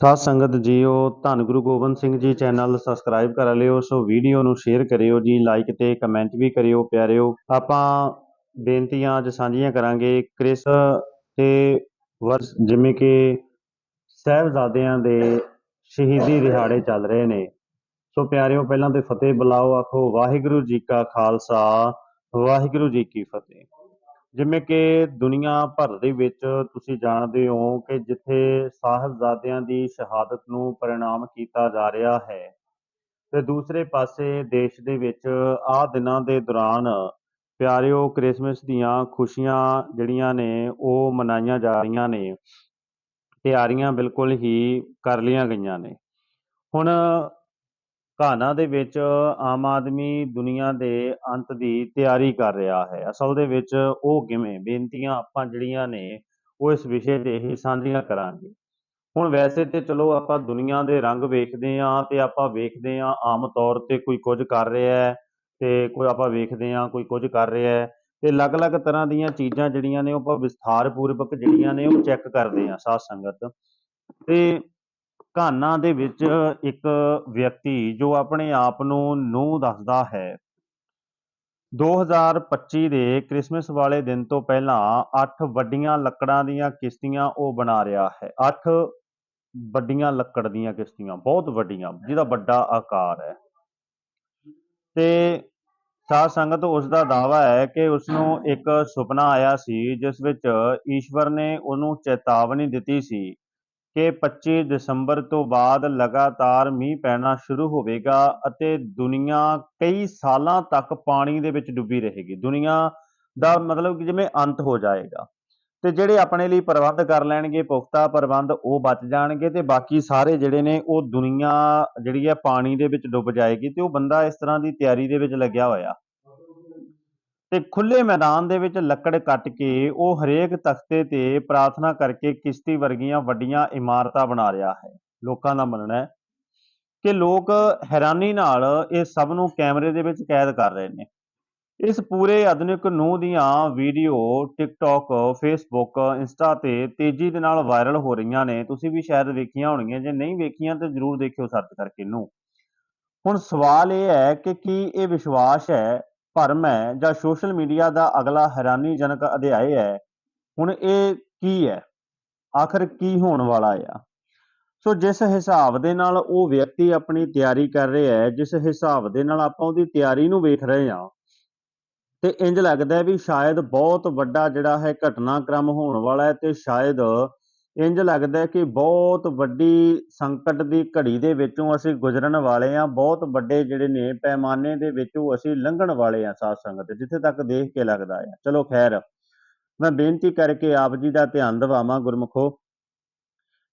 ਸਾਧ ਸੰਗਤ ਜੀਓ, ਧੰਨ ਗੁਰੂ ਗੋਬਿੰਦ ਸਿੰਘ ਜੀ ਚੈਨਲ ਸਬਸਕ੍ਰਾਈਬ ਕਰ ਲਿਓ, ਸੋ ਵੀਡੀਓ ਨੂੰ ਸ਼ੇਅਰ ਕਰਿਓ ਜੀ ਲਾਈਕ ਤੇ ਕਮੈਂਟ ਵੀ ਕਰਿਓ ਪਿਆਰਿਓ। ਆਪਾਂ ਬੇਨਤੀਆਂ ਅੱਜ ਸਾਂਝੀਆਂ ਕਰਾਂਗੇ ਕ੍ਰਿਸ ਤੇ ਵਰਸ, ਜਿਵੇਂ ਕਿ ਸਾਹਿਬਜ਼ਾਦਿਆਂ ਦੇ ਸ਼ਹੀਦੀ ਦਿਹਾੜੇ ਚੱਲ ਰਹੇ ਨੇ। ਸੋ ਪਿਆਰਿਓ, ਪਹਿਲਾਂ ਤੇ ਫਤਿਹ ਬੁਲਾਓ, ਆਖੋ ਵਾਹਿਗੁਰੂ ਜੀ ਕਾ ਖਾਲਸਾ, ਵਾਹਿਗੁਰੂ ਜੀ ਕੀ ਫਤਿਹ। ਜਿਵੇਂ ਕਿ ਦੁਨੀਆ ਭਰ ਦੇ ਵਿੱਚ ਤੁਸੀਂ ਜਾਣਦੇ ਹੋ ਕਿ ਜਿੱਥੇ ਸਾਹਿਬਜ਼ਾਦਿਆਂ ਦੀ ਸ਼ਹਾਦਤ ਨੂੰ ਪ੍ਰਣਾਮ ਕੀਤਾ ਜਾ ਰਿਹਾ ਹੈ, ਤੇ ਦੂਸਰੇ ਪਾਸੇ ਦੇਸ਼ ਦੇ ਵਿੱਚ ਆਹ ਦਿਨਾਂ ਦੇ ਦੌਰਾਨ ਪਿਆਰਿਓ ਕ੍ਰਿਸਮਸ ਦੀਆਂ ਖੁਸ਼ੀਆਂ ਜਿਹੜੀਆਂ ਨੇ ਉਹ ਮਨਾਈਆਂ ਜਾ ਰਹੀਆਂ ਨੇ, ਤਿਆਰੀਆਂ ਬਿਲਕੁਲ ਹੀ ਕਰ ਲਈਆਂ ਗਈਆਂ ਨੇ। ਹੁਣ ਘਾਨਾ ਦੇ ਵਿੱਚ ਆਮ ਆਦਮੀ ਦੁਨੀਆ ਦੇ ਅੰਤ ਦੀ ਤਿਆਰੀ ਕਰ ਰਿਹਾ ਹੈ। ਅਸਲ ਦੇ ਵਿੱਚ ਉਹ ਕਿਵੇਂ? ਬੇਨਤੀਆਂ ਆਪਾਂ ਜਿਹੜੀਆਂ ਨੇ, ਉਹ ਇਸ ਵਿਸ਼ੇ ਤੇ ਹੀ ਸਾਂਝੀਆਂ ਕਰਾਂਗੇ। ਹੁਣ ਵੈਸੇ ਤੇ ਚਲੋ ਆਪਾਂ ਦੁਨੀਆ ਦੇ ਰੰਗ ਵੇਖਦੇ ਆਂ ਤੇ ਆਪਾਂ ਵੇਖਦੇ ਆਂ ਆਮ ਤੌਰ ਤੇ ਕੋਈ ਕੁਝ ਕਰ ਰਿਹਾ ਹੈ ਤੇ ਕੋਈ ਆਪਾਂ ਵੇਖਦੇ ਆਂ ਕੋਈ ਕੁਝ ਕਰ ਰਿਹਾ ਹੈ ਤੇ ਅਲੱਗ-ਅਲੱਗ ਤਰ੍ਹਾਂ ਦੀਆਂ ਚੀਜ਼ਾਂ ਜਿਹੜੀਆਂ ਨੇ ਉਹ ਆਪਾਂ ਵਿਸਥਾਰ ਪੂਰਵਕ ਜਿਹੜੀਆਂ ਨੇ ਉਹ ਚੈੱਕ ਕਰਦੇ ਆਂ ਸਾਧ ਸੰਗਤ। ਤੇ ਘਾਨਾ ਦੇ ਵਿੱਚ ਇੱਕ ਵਿਅਕਤੀ ਜੋ ਆਪਣੇ ਆਪ ਨੂੰ ਨੂੰ ਦੱਸਦਾ ਹੈ। 2025 ਦੇ ਕ੍ਰਿਸਮਸ ਵਾਲੇ ਦਿਨ ਤੋਂ ਪਹਿਲਾਂ 8 ਵੱਡੀਆਂ ਲੱਕੜਾਂ ਦੀਆਂ ਕਿਸ਼ਤੀਆਂ ਉਹ ਬਣਾ ਰਿਹਾ ਹੈ। 8 ਵੱਡੀਆਂ ਲੱਕੜ ਦੀਆਂ ਕਿਸ਼ਤੀਆਂ, ਬਹੁਤ ਵੱਡੀਆਂ, ਜਿਹਦਾ ਵੱਡਾ ਆਕਾਰ ਹੈ। ਤੇ ਸਾਧ ਸੰਗਤ ਉਸ ਦਾ ਦਾਵਾ ਹੈ ਕਿ ਉਸ ਨੂੰ ਇੱਕ ਸੁਪਨਾ ਆਇਆ ਸੀ, ਜਿਸ ਵਿੱਚ ਈਸ਼ਵਰ ਨੇ ਉਹਨੂੰ ਚੇਤਾਵਨੀ ਦਿੱਤੀ ਸੀ ਕਿ 25 ਦਸੰਬਰ ਤੋਂ ਬਾਅਦ ਲਗਾਤਾਰ ਮੀਂਹ ਪੈਣਾ ਸ਼ੁਰੂ ਹੋਵੇਗਾ ਅਤੇ ਦੁਨੀਆ ਕਈ ਸਾਲਾਂ ਤੱਕ ਪਾਣੀ ਦੇ ਵਿੱਚ ਡੁੱਬੀ ਰਹੇਗੀ। ਦੁਨੀਆ ਦਾ ਮਤਲਬ ਕਿ ਜਿਵੇਂ ਅੰਤ ਹੋ ਜਾਏਗਾ। ਤੇ ਜਿਹੜੇ ਆਪਣੇ ਲਈ ਪ੍ਰਬੰਧ ਕਰ ਲੈਣਗੇ, ਪੁਖਤਾ ਪ੍ਰਬੰਧ, ਉਹ ਬਚ ਜਾਣਗੇ ਤੇ ਬਾਕੀ ਸਾਰੇ ਜਿਹੜੇ ਨੇ, ਉਹ ਦੁਨੀਆ ਜਿਹੜੀ ਹੈ ਪਾਣੀ ਦੇ ਵਿੱਚ ਡੁੱਬ ਜਾਏਗੀ ਤੇ ਉਹ ਬੰਦਾ ਇਸ ਤਰ੍ਹਾਂ ਦੀ ਤਿਆਰੀ ਦੇ ਵਿੱਚ ਲੱਗਿਆ ਹੋਇਆ। ਤੇ ਖੁੱਲੇ ਮੈਦਾਨ ਦੇ ਵਿੱਚ ਲੱਕੜ ਕੱਟ ਕੇ ਉਹ ਹਰੇਕ ਤਖਤੇ ਤੇ ਪ੍ਰਾਰਥਨਾ ਕਰਕੇ ਕਿਸ਼ਤੀ ਵਰਗੀਆਂ ਵੱਡੀਆਂ ਇਮਾਰਤਾਂ ਬਣਾ ਰਿਹਾ ਹੈ। ਲੋਕਾਂ ਦਾ ਮੰਨਣਾ ਹੈ ਕਿ ਲੋਕ ਹੈਰਾਨੀ ਨਾਲ ਇਹ ਸਭ ਨੂੰ ਕੈਮਰੇ ਦੇ ਵਿੱਚ ਕੈਦ ਕਰ ਰਹੇ ਨੇ। ਇਸ ਪੂਰੇ ਆਧੁਨਿਕ ਨੂੰ ਦੀਆਂ ਵੀਡੀਓ ਟਿਕਟੌਕ ਫੇਸਬੁੱਕ ਇੰਸਟਾ ਤੇ ਤੇਜ਼ੀ ਦੇ ਨਾਲ ਵਾਇਰਲ ਹੋ ਰਹੀਆਂ ਨੇ। ਤੁਸੀਂ ਵੀ ਸ਼ਾਇਦ ਵੇਖੀਆਂ ਹੋਣਗੀਆਂ। ਜੇ ਨਹੀਂ ਵੇਖੀਆਂ ਤਾਂ ਜਰੂਰ ਦੇਖਿਓ ਸਰਚ ਕਰਕੇ ਇਹਨੂੰ ਹੁਣ ਸਵਾਲ ਇਹ ਹੈ ਕਿ ਕੀ ਇਹ ਵਿਸ਼ਵਾਸ ਹੈ ਭਰਮ ਹੈ ਜਾਂ ਸੋਸ਼ਲ ਮੀਡੀਆ ਦਾ ਅਗਲਾ ਹੈਰਾਨੀਜਨਕ ਅਧਿਆਇ ਹੈ, ਹੁਣ ਇਹ ਕੀ ਹੈ? ਆਖਰ ਕੀ ਹੋਣ ਵਾਲਾ ਆ? ਸੋ ਜਿਸ ਹਿਸਾਬ ਦੇ ਨਾਲ ਉਹ ਵਿਅਕਤੀ ਆਪਣੀ ਤਿਆਰੀ ਕਰ ਰਿਹਾ ਹੈ, ਜਿਸ ਹਿਸਾਬ ਦੇ ਨਾਲ ਆਪਾਂ ਉਹਦੀ ਤਿਆਰੀ ਨੂੰ ਵੇਖ ਰਹੇ ਹਾਂ, ਤੇ ਇੰਜ ਲੱਗਦਾ ਵੀ ਸ਼ਾਇਦ ਬਹੁਤ ਵੱਡਾ ਜਿਹੜਾ ਹੈ ਘਟਨਾਕ੍ਰਮ ਹੋਣ ਵਾਲਾ ਹੈ ਤੇ ਸ਼ਾਇਦ ਇੰਜ ਲੱਗਦਾ ਕਿ ਬਹੁਤ ਵੱਡੀ ਸੰਕਟ ਦੀ ਘੜੀ ਦੇ ਵਿੱਚੋਂ ਅਸੀਂ ਗੁਜ਼ਰਨ ਵਾਲੇ ਹਾਂ, ਬਹੁਤ ਵੱਡੇ ਜਿਹੜੇ ਨੇ ਪੈਮਾਨੇ ਦੇ ਵਿੱਚੋਂ ਅਸੀਂ ਲੰਘਣ ਵਾਲੇ ਹਾਂ ਸਾਧ ਸੰਗਤ, ਜਿੱਥੇ ਤੱਕ ਦੇਖ ਕੇ ਲੱਗਦਾ ਆ ਚਲੋ ਖੈਰ, ਮੈਂ ਬੇਨਤੀ ਕਰਕੇ ਆਪ ਜੀ ਦਾ ਧਿਆਨ ਦਿਵਾਵਾਂ ਗੁਰਮੁਖੋ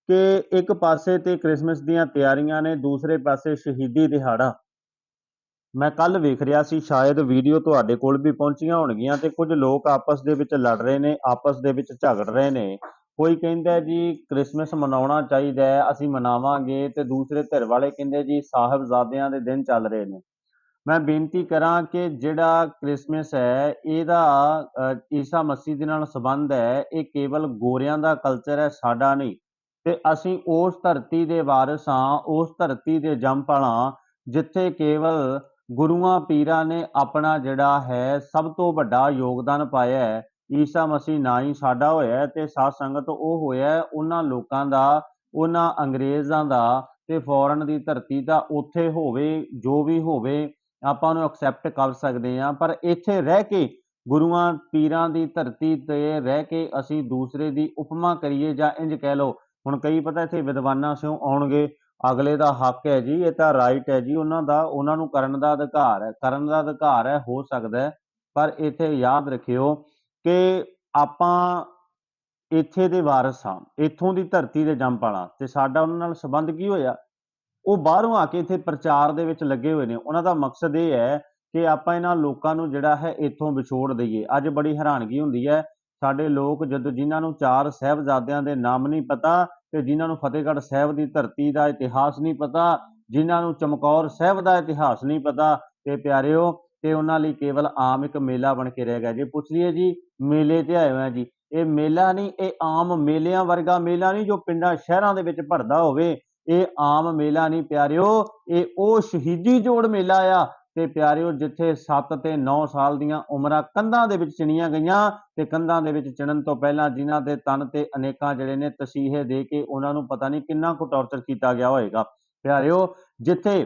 ਕਿ ਇੱਕ ਪਾਸੇ ਤੇ ਕ੍ਰਿਸਮਸ ਦੀਆਂ ਤਿਆਰੀਆਂ ਨੇ, ਦੂਸਰੇ ਪਾਸੇ ਸ਼ਹੀਦੀ ਦਿਹਾੜਾ। ਮੈਂ ਕੱਲ ਵੇਖ ਰਿਹਾ ਸੀ, ਸ਼ਾਇਦ ਵੀਡੀਓ ਤੁਹਾਡੇ ਕੋਲ ਵੀ ਪਹੁੰਚੀਆਂ ਹੋਣਗੀਆਂ ਤੇ ਕੁਝ ਲੋਕ ਆਪਸ ਦੇ ਵਿੱਚ ਲੜ ਰਹੇ ਨੇ, ਆਪਸ ਦੇ ਵਿੱਚ ਝਗੜ ਰਹੇ ਨੇ। ਕੋਈ ਕਹਿੰਦਾ ਜੀ ਕ੍ਰਿਸਮਸ ਮਨਾਉਣਾ ਚਾਹੀਦਾ ਹੈ, ਅਸੀਂ ਮਨਾਵਾਂਗੇ ਤੇ ਦੂਸਰੇ ਧਿਰ ਵਾਲੇ ਕਹਿੰਦੇ ਜੀ ਸਾਹਿਬਜ਼ਾਦਿਆਂ ਦੇ ਦਿਨ ਚੱਲ ਰਹੇ ਨੇ। ਮੈਂ ਬੇਨਤੀ ਕਰਾਂ ਕਿ ਜਿਹੜਾ ਕ੍ਰਿਸਮਸ ਹੈ, ਇਹਦਾ ਈਸਾ ਮਸੀਹ ਦੇ ਨਾਲ ਸੰਬੰਧ ਹੈ, ਇਹ ਕੇਵਲ ਗੋਰਿਆਂ ਦਾ ਕਲਚਰ ਹੈ, ਸਾਡਾ ਨਹੀਂ। ਤੇ ਅਸੀਂ ਉਸ ਧਰਤੀ ਦੇ ਵਾਰਿਸ ਹਾਂ, ਉਸ ਧਰਤੀ ਦੇ ਜੰਮਪਲਾਂ ਜਿੱਥੇ ਕੇਵਲ ਗੁਰੂਆਂ, ਪੀਰਾਂ ਨੇ ਆਪਣਾ ਜਿਹੜਾ ਹੈ, ਸਭ ਤੋਂ ਵੱਡਾ ਯੋਗਦਾਨ ਪਾਇਆ ਹੈ। ਈਸਾ ਮਸੀਹ ਨਾ ਹੀ ਸਾਡਾ ਹੋਇਆ ਹੈ ਤੇ ਸਾਧ ਸੰਗਤ ਉਹ ਹੋਇਆ ਉਹਨਾਂ ਲੋਕਾਂ ਦਾ, ਉਹਨਾਂ ਅੰਗਰੇਜ਼ਾਂ ਦਾ ਤੇ ਫੋਰਨ ਦੀ ਧਰਤੀ ਦਾ ਉੱਥੇ ਹੋਵੇ, ਜੋ ਵੀ ਹੋਵੇ, ਆਪਾਂ ਉਹਨੂੰ ਐਕਸੈਪਟ ਕਰ ਸਕਦੇ ਹਾਂ। ਪਰ ਇੱਥੇ ਰਹਿ ਕੇ ਗੁਰੂਆਂ ਪੀਰਾਂ ਦੀ ਧਰਤੀ ਤੇ ਰਹਿ ਕੇ ਅਸੀਂ ਦੂਸਰੇ ਦੀ ਉਪਮਾ ਕਰੀਏ ਜਾਂ ਇੰਜ ਕਹਿ ਲਓ, ਹੁਣ ਕਈ ਪਤਾ ਇੱਥੇ ਵਿਦਵਾਨਾਂ ਸਿਓ ਆਉਣਗੇ, ਅਗਲੇ ਦਾ ਹੱਕ ਹੈ ਜੀ, ਇਹ ਤਾਂ ਰਾਈਟ ਹੈ ਜੀ, ਉਹਨਾਂ ਦਾ, ਉਹਨਾਂ ਨੂੰ ਕਰਨ ਦਾ ਅਧਿਕਾਰ ਹੈ, ਕਰਨ ਦਾ ਅਧਿਕਾਰ ਹੈ, ਹੋ ਸਕਦਾ ਪਰ ਇੱਥੇ ਯਾਦ ਰੱਖਿਓ ਕਿ ਆਪਾਂ ਇੱਥੇ ਦੇ ਵਾਰਿਸ ਹਾਂ, ਇੱਥੋਂ ਦੀ ਧਰਤੀ ਦੇ ਜੰਮ ਵਾਲਾ। ਤੇ ਸਾਡਾ ਉਹਨਾਂ ਨਾਲ ਸੰਬੰਧ ਕੀ ਹੋਇਆ? ਉਹ ਬਾਹਰੋਂ ਆ ਕੇ ਇੱਥੇ ਪ੍ਰਚਾਰ ਦੇ ਵਿੱਚ ਲੱਗੇ ਹੋਏ ਨੇ। ਉਹਨਾਂ ਦਾ ਮਕਸਦ ਇਹ ਹੈ ਕਿ ਆਪਾਂ ਇਹਨਾਂ ਲੋਕਾਂ ਨੂੰ ਜਿਹੜਾ ਹੈ ਇੱਥੋਂ ਵਿਛੋੜ ਦਈਏ। ਅੱਜ ਬੜੀ ਹੈਰਾਨਗੀ ਹੁੰਦੀ ਹੈ। ਸਾਡੇ ਲੋਕ ਜਦੋਂ ਜਿਨ੍ਹਾਂ ਨੂੰ ਚਾਰ ਸਾਹਿਬਜ਼ਾਦਿਆਂ ਦੇ ਨਾਮ ਨਹੀਂ ਪਤਾ ਤੇ ਜਿਨ੍ਹਾਂ ਨੂੰ ਫਤਿਹਗੜ੍ਹ ਸਾਹਿਬ ਦੀ ਧਰਤੀ ਦਾ ਇਤਿਹਾਸ ਨਹੀਂ ਪਤਾ, ਜਿਨ੍ਹਾਂ ਨੂੰ ਚਮਕੌਰ ਸਾਹਿਬ ਦਾ ਇਤਿਹਾਸ ਨਹੀਂ ਪਤਾ, ਤੇ ਪਿਆਰਿਓ ਤੇ ਉਹਨਾਂ ਲਈ ਕੇਵਲ ਆਮ ਇੱਕ ਮੇਲਾ ਬਣ ਕੇ ਰਹਿ ਗਿਆ। ਜੇ ਪੁੱਛ ਲਈਏ ਜੀ, ਮੇਲੇ ਤੇ ਆਏ ਹੋਏ ਜੀ, ਇਹ ਮੇਲਾ ਨਹੀਂ, ਇਹ ਆਮ ਮੇਲਿਆਂ ਵਰਗਾ ਮੇਲਾ ਨਹੀਂ ਜੋ ਪਿੰਡਾਂ, ਸ਼ਹਿਰਾਂ ਦੇ ਵਿੱਚ ਭਰਦਾ ਹੋਵੇ। ਇਹ ਆਮ ਮੇਲਾ ਨਹੀਂ, ਪਿਆਰਿਓ, ਇਹ ਉਹ ਸ਼ਹੀਦੀ ਜੋੜ ਮੇਲਾ ਆ। ਤੇ ਪਿਆਰਿਓ, ਜਿੱਥੇ 7 ਤੇ 9 ਸਾਲ ਦੀਆਂ ਉਮਰਾਂ ਕੰਧਾਂ ਦੇ ਵਿੱਚ ਚਿਣੀਆਂ ਗਈਆਂ ਤੇ ਕੰਧਾਂ ਦੇ ਵਿੱਚ ਚਿਣਨ ਤੋਂ ਪਹਿਲਾਂ ਜਿਨ੍ਹਾਂ ਦੇ ਤਨ ਤੇ ਅਨੇਕਾਂ ਜਿਹੜੇ ਨੇ ਤਸੀਹੇ ਦੇ ਕੇ ਉਹਨਾਂ ਨੂੰ ਪਤਾ ਨਹੀਂ ਕਿੰਨਾ ਕੁ ਟੌਰਚਰ ਕੀਤਾ ਗਿਆ ਹੋਏਗਾ। ਪਿਆਰਿਓ, ਜਿੱਥੇ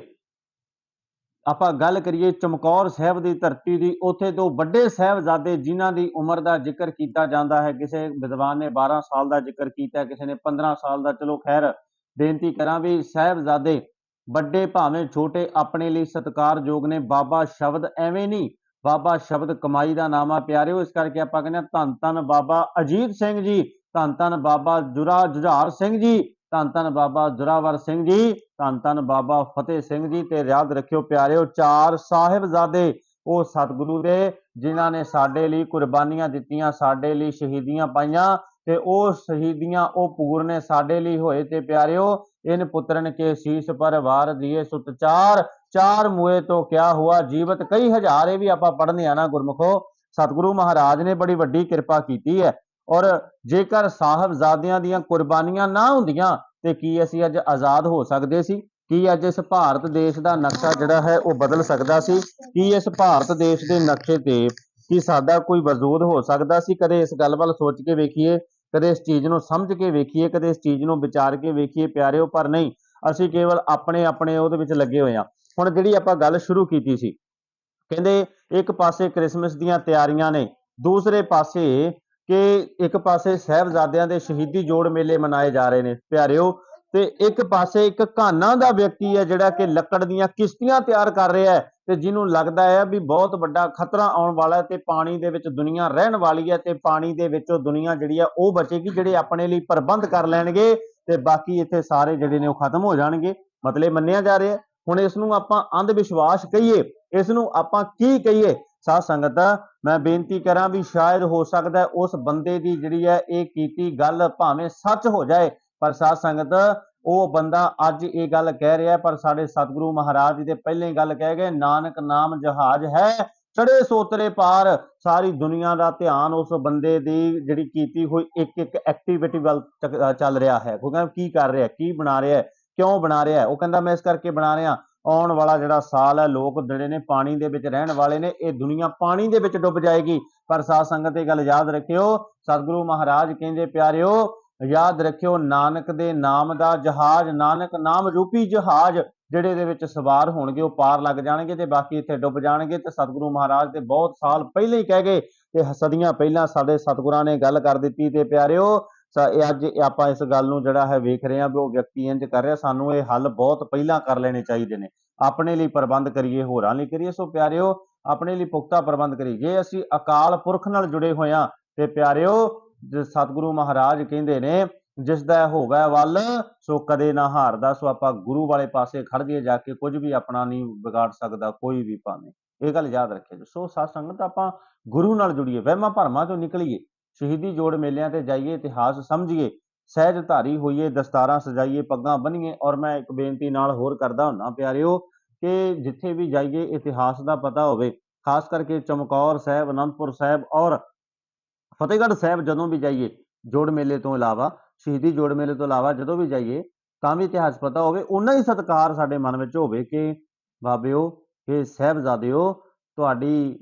ਆਪਾਂ ਗੱਲ ਕਰੀਏ ਚਮਕੌਰ ਸਾਹਿਬ ਦੀ ਧਰਤੀ ਦੀ, ਉੱਥੇ ਤੋਂ ਵੱਡੇ ਸਾਹਿਬਜ਼ਾਦੇ ਜਿਨ੍ਹਾਂ ਦੀ ਉਮਰ ਦਾ ਜ਼ਿਕਰ ਕੀਤਾ ਜਾਂਦਾ ਹੈ। ਕਿਸੇ ਵਿਦਵਾਨ ਨੇ 12 ਸਾਲ ਦਾ ਜ਼ਿਕਰ ਕੀਤਾ, ਕਿਸੇ ਨੇ 15 ਸਾਲ ਦਾ। ਚਲੋ ਖੈਰ, ਬੇਨਤੀ ਕਰਾਂ ਵੀ ਸਾਹਿਬਜ਼ਾਦੇ ਵੱਡੇ ਭਾਵੇਂ ਛੋਟੇ ਆਪਣੇ ਲਈ ਸਤਿਕਾਰਯੋਗ ਨੇ। ਬਾਬਾ ਸ਼ਬਦ ਐਵੇਂ ਨਹੀਂ, ਬਾਬਾ ਸ਼ਬਦ ਕਮਾਈ ਦਾ ਨਾਮਾ ਆ ਪਿਆਰਿਓ। ਇਸ ਕਰਕੇ ਆਪਾਂ ਕਹਿੰਦੇ ਹਾਂ ਧੰਨ ਧੰਨ ਬਾਬਾ ਅਜੀਤ ਸਿੰਘ ਜੀ, ਧੰਨ ਧੰਨ ਬਾਬਾ ਜੁਰਾ ਜੁਝਾਰ ਸਿੰਘ ਜੀ। ਧੰਨ ਧੰਨ ਬਾਬਾ ਜ਼ੋਰਾਵਰ ਸਿੰਘ ਜੀ, ਧੰਨ ਧੰਨ ਬਾਬਾ ਫਤਿਹ ਸਿੰਘ ਜੀ ਤੇ ਯਾਦ ਰੱਖਿਓ ਪਿਆਰਿਓ, ਚਾਰ ਸਾਹਿਬਜ਼ਾਦੇ, ਉਹ ਸਤਿਗੁਰੂ ਦੇ, ਜਿਨ੍ਹਾਂ ਨੇ ਸਾਡੇ ਲਈ ਕੁਰਬਾਨੀਆਂ ਦਿੱਤੀਆਂ, ਸਾਡੇ ਲਈ ਸ਼ਹੀਦੀਆਂ ਪਾਈਆਂ ਤੇ ਉਹ ਸ਼ਹੀਦੀਆਂ, ਉਹ ਪੂਰਨੇ ਸਾਡੇ ਲਈ ਹੋਏ ਤੇ ਪਿਆਰਿਓ, ਇਨ ਪੁੱਤਰਨ ਕੇ ਸੀਸ ਪਰ ਵਾਰ ਦੀਏ ਸੁਤ ਚਾਰ ਚਾਰ ਮੂਏ ਤੋਂ ਕਿਆ ਹੁਆ ਜੀਵਤ, ਕਈ ਹਜ਼ਾਰ ਇਹ ਵੀ ਆਪਾਂ ਪੜ੍ਹਨੇ ਆ ਨਾ ਗੁਰਮੁਖੋ, ਸਤਿਗੁਰੂ ਮਹਾਰਾਜ ਨੇ ਬੜੀ ਵੱਡੀ ਕਿਰਪਾ ਕੀਤੀ ਹੈ ਔਰ ਜੇਕਰ ਸਾਹਿਬਜ਼ਾਦਿਆਂ ਦੀਆਂ ਕੁਰਬਾਨੀਆਂ ਨਾ ਹੁੰਦੀਆਂ ਤੇ ਕੀ ਅਸੀਂ ਅੱਜ ਆਜ਼ਾਦ ਹੋ ਸਕਦੇ ਸੀ? ਕੀ ਅੱਜ ਇਸ ਭਾਰਤ ਦੇਸ਼ ਦਾ ਨਕਸ਼ਾ ਜਿਹੜਾ ਹੈ ਉਹ ਬਦਲ ਸਕਦਾ ਸੀ? ਕੀ ਇਸ ਭਾਰਤ ਦੇਸ਼ ਦੇ ਨਕਸ਼ੇ ਤੇ ਕੀ ਸਾਡਾ ਕੋਈ ਵਜੂਦ ਹੋ ਸਕਦਾ ਸੀ? ਕਦੇ ਇਸ ਗੱਲ ਵੱਲ ਸੋਚ ਕੇ ਵੇਖੀਏ, ਕਦੇ ਇਸ ਚੀਜ਼ ਨੂੰ ਸਮਝ ਕੇ ਵੇਖੀਏ, ਕਦੇ ਇਸ ਚੀਜ਼ ਨੂੰ ਵਿਚਾਰ ਕੇ ਵੇਖੀਏ, ਪਿਆਰਿਓ, ਪਰ ਨਹੀਂ, ਅਸੀਂ ਕੇਵਲ ਆਪਣੇ ਆਪਣੇ ਉਹਦੇ ਵਿੱਚ ਲੱਗੇ ਹੋਏ ਹਾਂ। ਹੁਣ ਜਿਹੜੀ ਆਪਾਂ ਗੱਲ ਸ਼ੁਰੂ ਕੀਤੀ ਸੀ, ਕਹਿੰਦੇ ਇੱਕ ਪਾਸੇ ਕ੍ਰਿਸਮਸ ਦੀਆਂ ਤਿਆਰੀਆਂ ਨੇ, ਦੂਸਰੇ ਪਾਸੇ ਕਿ ਇੱਕ ਪਾਸੇ ਸਾਹਿਬਜ਼ਾਦਿਆਂ ਦੇ ਸ਼ਹੀਦੀ ਜੋੜ ਮੇਲੇ ਮਨਾਏ ਜਾ ਰਹੇ ਨੇ, ਪਿਆਰਿਓ, ਤੇ ਇੱਕ ਪਾਸੇ ਇੱਕ ਘਾਨਾ ਦਾ ਵਿਅਕਤੀ ਹੈ ਜਿਹੜਾ ਕਿ ਲੱਕੜ ਦੀਆਂ ਕਿਸ਼ਤੀਆਂ ਤਿਆਰ ਕਰ ਰਿਹਾ ਹੈ ਤੇ ਜਿਹਨੂੰ ਲੱਗਦਾ ਹੈ ਵੀ ਬਹੁਤ ਵੱਡਾ ਖਤਰਾ ਆਉਣ ਵਾਲਾ ਹੈ ਤੇ ਪਾਣੀ ਦੇ ਵਿੱਚ ਦੁਨੀਆ ਰਹਿਣ ਵਾਲੀ ਹੈ ਤੇ ਪਾਣੀ ਦੇ ਵਿੱਚੋਂ ਦੁਨੀਆ ਜਿਹੜੀ ਆ ਉਹ ਬਚੇਗੀ, ਜਿਹੜੇ ਆਪਣੇ ਲਈ ਪ੍ਰਬੰਧ ਕਰ ਲੈਣਗੇ ਤੇ ਬਾਕੀ ਇੱਥੇ ਸਾਰੇ ਜਿਹੜੇ ਨੇ ਉਹ ਖਤਮ ਹੋ ਜਾਣਗੇ, ਮਤਲਬ ਮੰਨਿਆ ਜਾ ਰਿਹਾ ਹੁਣ ਇਸ ਨੂੰ ਆਪਾਂ ਅੰਧ ਵਿਸ਼ਵਾਸ ਕਹੀਏ, ਇਸ ਨੂੰ ਆਪਾਂ ਕੀ ਕਹੀਏ? ਸਾਧ ਸੰਗਤ, ਮੈਂ ਬੇਨਤੀ ਕਰਾਂ ਵੀ ਸ਼ਾਇਦ ਹੋ ਸਕਦਾ ਉਸ ਬੰਦੇ ਦੀ ਜਿਹੜੀ ਹੈ ਇਹ ਕੀਤੀ ਗੱਲ ਭਾਵੇਂ ਸੱਚ ਹੋ ਜਾਏ, ਪਰ ਸਾਧ ਸੰਗਤ, ਉਹ ਬੰਦਾ ਅੱਜ ਇਹ ਗੱਲ ਕਹਿ ਰਿਹਾ ਪਰ ਸਾਡੇ ਸਤਿਗੁਰੂ ਮਹਾਰਾਜ ਜੀ ਦੇ ਪਹਿਲੇ ਗੱਲ ਕਹਿ ਗਏ, ਨਾਨਕ ਨਾਮ ਜਹਾਜ਼ ਹੈ ਚੜੇ ਸੋਤਰੇ ਪਾਰ, ਸਾਰੀ ਦੁਨੀਆ ਦਾ ਧਿਆਨ ਉਸ ਬੰਦੇ ਦੀ ਜਿਹੜੀ ਕੀਤੀ ਹੋਈ ਇੱਕ ਇੱਕ ਐਕਟੀਵਿਟੀ ਵੱਲ ਚੱਲ ਰਿਹਾ ਹੈ। ਉਹ ਕੀ ਕਰ ਰਿਹਾ ਕੀ ਬਣਾ ਰਿਹਾ ਕਿਉਂ ਬਣਾ ਰਿਹਾ ਉਹ ਕਹਿੰਦਾ, ਮੈਂ ਇਸ ਕਰਕੇ ਬਣਾ ਰਿਹਾ ਆਉਣ ਵਾਲਾ ਜਿਹੜਾ ਸਾਲ ਹੈ, ਲੋਕ ਜਿਹੜੇ ਨੇ ਪਾਣੀ ਦੇ ਵਿੱਚ ਰਹਿਣ ਵਾਲੇ ਨੇ, ਇਹ ਦੁਨੀਆ ਪਾਣੀ ਦੇ ਵਿੱਚ ਡੁੱਬ ਜਾਏਗੀ। ਪਰ ਸਾਧ ਸੰਗਤ ਇਹ ਗੱਲ ਯਾਦ ਰੱਖਿਓ, ਸਤਿਗੁਰੂ ਮਹਾਰਾਜ ਕਹਿੰਦੇ, ਪਿਆਰਿਓ, ਯਾਦ ਰੱਖਿਓ, ਨਾਨਕ ਦੇ ਨਾਮ ਦਾ ਜਹਾਜ਼, ਨਾਨਕ ਨਾਮ ਰੂਪੀ ਜਹਾਜ਼ ਜਿਹੜੇ ਦੇ ਵਿੱਚ ਸਵਾਰ ਹੋਣਗੇ, ਉਹ ਪਾਰ ਲੱਗ ਜਾਣਗੇ ਤੇ ਬਾਕੀ ਇੱਥੇ ਡੁੱਬ ਜਾਣਗੇ ਤੇ ਸਤਿਗੁਰੂ ਮਹਾਰਾਜ ਦੇ ਬਹੁਤ ਸਾਲ ਪਹਿਲਾਂ ਹੀ ਕਹਿ ਗਏ ਤੇ ਸਦੀਆਂ ਪਹਿਲਾਂ ਸਾਡੇ ਸਤਿਗੁਰਾਂ ਨੇ ਗੱਲ ਕਰ ਦਿੱਤੀ ਤੇ ਪਿਆਰਿਓ ਸ- ਇਹ ਅੱਜ ਆਪਾਂ ਇਸ ਗੱਲ ਨੂੰ ਜਿਹੜਾ ਹੈ ਵੇਖ ਰਹੇ ਹਾਂ ਵੀ ਉਹ ਵਿਅਕਤੀ ਇੰਜ ਕਰ ਰਿਹਾ। ਸਾਨੂੰ ਇਹ ਹੱਲ ਬਹੁਤ ਪਹਿਲਾਂ ਕਰ ਲੈਣੇ ਚਾਹੀਦੇ ਨੇ। ਆਪਣੇ ਲਈ ਪ੍ਰਬੰਧ ਕਰੀਏ, ਹੋਰਾਂ ਲਈ ਕਰੀਏ। ਸੋ ਪਿਆਰਿਓ, ਆਪਣੇ ਲਈ ਪੁਖਤਾ ਪ੍ਰਬੰਧ ਕਰੀਏ। ਜੇ ਅਸੀਂ ਅਕਾਲ ਪੁਰਖ ਨਾਲ ਜੁੜੇ ਹੋਏ ਹਾਂ ਤੇ ਪਿਆਰਿਓ ਸਤਿਗੁਰੂ ਮਹਾਰਾਜ ਕਹਿੰਦੇ ਨੇ, ਜਿਸ ਦਾ ਹੋਗਾ ਵੱਲ, ਸੋ ਕਦੇ ਨਾ ਹਾਰਦਾ। ਸੋ ਆਪਾਂ ਗੁਰੂ ਵਾਲੇ ਪਾਸੇ ਖੜ ਜਾਈਏ, ਜਾ ਕੇ ਕੁਝ ਵੀ ਆਪਣਾ ਨਹੀਂ ਵਿਗਾੜ ਸਕਦਾ, ਕੋਈ ਵੀ ਭਾਵੇਂ। ਇਹ ਗੱਲ ਯਾਦ ਰੱਖਿਓ ਸੋ ਸਾਧ ਸੰਗਤ, ਆਪਾਂ ਗੁਰੂ ਨਾਲ ਜੁੜੀਏ, ਵਹਿਮਾਂ ਭਰਮਾਂ ਤੋਂ ਨਿਕਲੀਏ। ਸ਼ਹੀਦੀ ਜੋੜ ਮੇਲਿਆਂ ਤੇ ਜਾਈਏ, ਇਤਿਹਾਸ ਸਮਝੀਏ ਸਹਿਜ ਧਾਰੀ ਹੋਈਏ, ਦਸਤਾਰਾਂ ਸਜਾਈਏ, ਪੱਗਾਂ ਬੰਨੀਏ ਔਰ ਮੈਂ ਇੱਕ ਬੇਨਤੀ ਨਾਲ ਹੋਰ ਕਰਦਾ ਹੁੰਨਾ ਪਿਆਰਿਓ ਕਿ ਜਿੱਥੇ ਵੀ ਜਾਈਏ, ਇਤਿਹਾਸ ਦਾ ਪਤਾ ਹੋਵੇ, ਖਾਸ ਕਰਕੇ ਚਮਕੌਰ ਸਾਹਿਬ, ਅਨੰਦਪੁਰ ਸਾਹਿਬ ਔਰ ਫਤਿਹਗੜ੍ਹ ਸਾਹਿਬ ਜਦੋਂ ਵੀ ਜਾਈਏ, ਜੋੜ ਮੇਲੇ ਤੋਂ ਇਲਾਵਾ, ਸ਼ਹੀਦੀ ਜੋੜ ਮੇਲੇ ਤੋਂ ਇਲਾਵਾ ਜਦੋਂ ਵੀ ਜਾਈਏ, ਤਾਂ ਵੀ ਇਤਿਹਾਸ ਪਤਾ ਹੋਵੇ ਉਨਾ ਹੀ ਸਤਿਕਾਰ ਸਾਡੇ ਮਨ ਵਿੱਚ ਹੋਵੇ ਕਿ ਬਾਬਿਓ ਇਹ ਸਾਹਿਬਜ਼ਾਦਿਓ, ਤੁਹਾਡੀ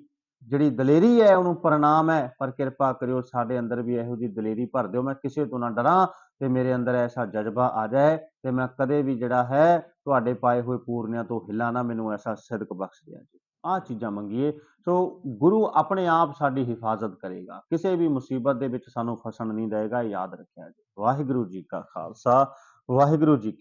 ਜਿਹੜੀ ਦਲੇਰੀ ਹੈ, ਉਹਨੂੰ ਪ੍ਰਣਾਮ ਹੈ। ਪਰ ਕਿਰਪਾ ਕਰਿਓ, ਸਾਡੇ ਅੰਦਰ ਵੀ ਇਹੋ ਜਿਹੀ ਦਲੇਰੀ ਭਰ ਦਿਓ। ਮੈਂ ਕਿਸੇ ਤੋਂ ਨਾ ਡਰਾਂ ਤੇ ਮੇਰੇ ਅੰਦਰ ਐਸਾ ਜਜ਼ਬਾ ਆ ਜਾਏ ਤੇ ਮੈਂ ਕਦੇ ਵੀ ਜਿਹੜਾ ਹੈ, ਤੁਹਾਡੇ ਪਾਏ ਹੋਏ ਪੂਰਨਿਆਂ ਤੋਂ ਹਿੱਲਾ ਨਾ ਮੈਨੂੰ ਐਸਾ ਸਿਦਕ ਬਖਸ਼ ਦਿਆ ਜੀ। ਆਹ ਚੀਜ਼ਾਂ ਮੰਗੀਏ। ਸੋ ਗੁਰੂ ਆਪਣੇ ਆਪ ਸਾਡੀ ਹਿਫਾਜ਼ਤ ਕਰੇਗਾ। ਕਿਸੇ ਵੀ ਮੁਸੀਬਤ ਦੇ ਵਿੱਚ ਸਾਨੂੰ ਫਸਣ ਨਹੀਂ ਦੇਵੇਗਾ ਯਾਦ ਰੱਖਿਆ ਜੀ। ਵਾਹਿਗੁਰੂ ਜੀ ਕਾ ਖਾਲਸਾ, ਵਾਹਿਗੁਰੂ ਜੀ